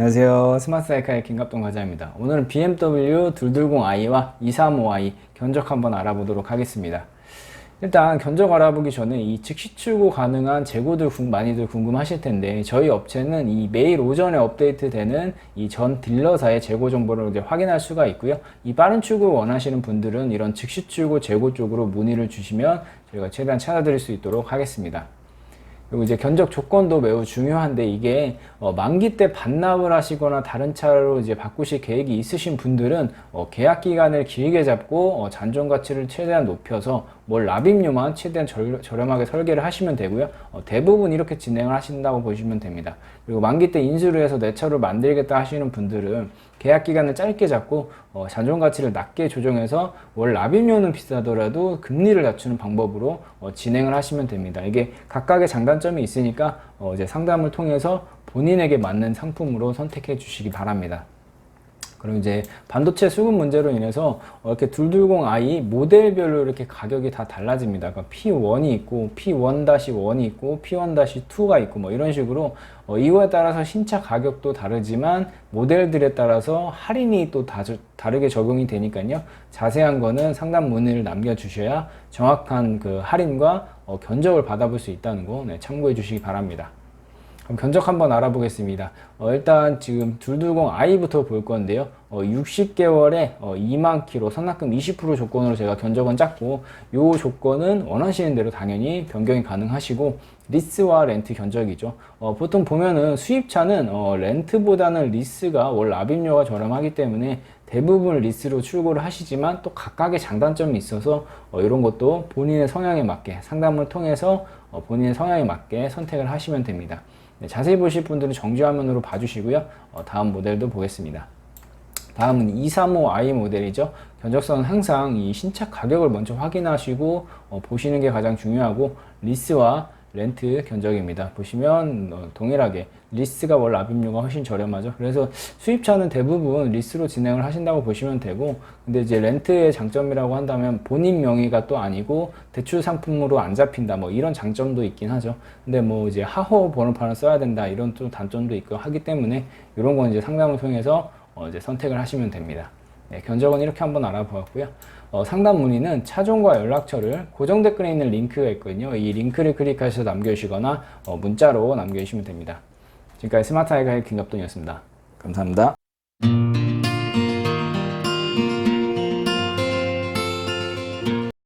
안녕하세요. 스마트 사이카의 김갑동 과장입니다. 오늘은 BMW 220i와 235i 견적 한번 알아보도록 하겠습니다. 일단 견적 알아보기 전에 이 즉시 출고 가능한 재고들 궁- 많이들 궁금하실 텐데 저희 업체는 이 매일 오전에 업데이트되는 이 전 딜러사의 재고 정보를 이제 확인할 수가 있고요. 이 빠른 출고 원하시는 분들은 이런 즉시 출고 재고 쪽으로 문의를 주시면 저희가 최대한 찾아드릴 수 있도록 하겠습니다. 그리고 이제 견적 조건도 매우 중요한데 이게 어, 만기 때 반납을 하시거나 다른 차로 이제 바꾸실 계획이 있으신 분들은 어, 계약 기간을 길게 잡고 어, 잔존 가치를 최대한 높여서 뭘 납입료만 최대한 절, 저렴하게 설계를 하시면 되고요. 어, 대부분 이렇게 진행을 하신다고 보시면 됩니다. 그리고 만기 때 인수를 해서 내 차로 만들겠다 하시는 분들은 계약 기간을 짧게 잡고 어, 잔존 가치를 낮게 조정해서 월 납입료는 비싸더라도 금리를 낮추는 방법으로 어, 진행을 하시면 됩니다. 이게 각각의 장단점이 있으니까 어, 이제 상담을 통해서 본인에게 맞는 상품으로 선택해 주시기 바랍니다. 그리고 이제 반도체 수급 문제로 인해서 어, 이렇게 220i 모델별로 이렇게 가격이 다 달라집니다. 그러니까 P1이 있고 P1-1이 있고 P1-2가 있고 뭐 이런 식으로 어, 이거에 따라서 신차 가격도 다르지만 모델들에 따라서 할인이 또 다, 다르게 적용이 되니까요. 자세한 거는 상담 문의를 남겨주셔야 정확한 그 할인과 어, 견적을 받아볼 수 있다는 거 네, 참고해 주시기 바랍니다. 그럼 견적 한번 알아보겠습니다. 어, 일단 지금 220i부터 볼 건데요. 어, 60개월에 어, 2만 킬로 선납금 20% 조건으로 제가 견적은 짰고 요 조건은 원하시는 대로 당연히 변경이 가능하시고 리스와 렌트 견적이죠. 어, 보통 보면은 수입차는 어, 렌트보다는 리스가 월 납입료가 저렴하기 때문에 대부분 리스로 출고를 하시지만 또 각각의 장단점이 있어서 어, 이런 것도 본인의 성향에 맞게 상담을 통해서 어, 본인의 성향에 맞게 선택을 하시면 됩니다. 네, 자세히 보실 분들은 정지화면으로 봐주시고요. 어, 다음 모델도 보겠습니다. 다음은 235i 모델이죠. 견적선은 항상 이 신차 가격을 먼저 확인하시고 어, 보시는 게 가장 중요하고 리스와 렌트 견적입니다. 보시면 어, 동일하게 리스가 월 납입료가 훨씬 저렴하죠. 그래서 수입차는 대부분 리스로 진행을 하신다고 보시면 되고 근데 이제 렌트의 장점이라고 한다면 본인 명의가 또 아니고 대출 상품으로 안 잡힌다 뭐 이런 장점도 있긴 하죠. 근데 뭐 이제 하호 번호판을 써야 된다 이런 또 단점도 있고 하기 때문에 이런 건 이제 상담을 통해서 어, 이제 선택을 하시면 됩니다. 네, 견적은 이렇게 한번 알아보았고요. 어, 상담 문의는 차종과 연락처를 고정 댓글에 있는 링크가 있거든요. 이 링크를 클릭하셔서 남겨주시거나 어, 문자로 남겨주시면 됩니다. 지금까지 스마트 아이가의 김갑돈이었습니다. 감사합니다.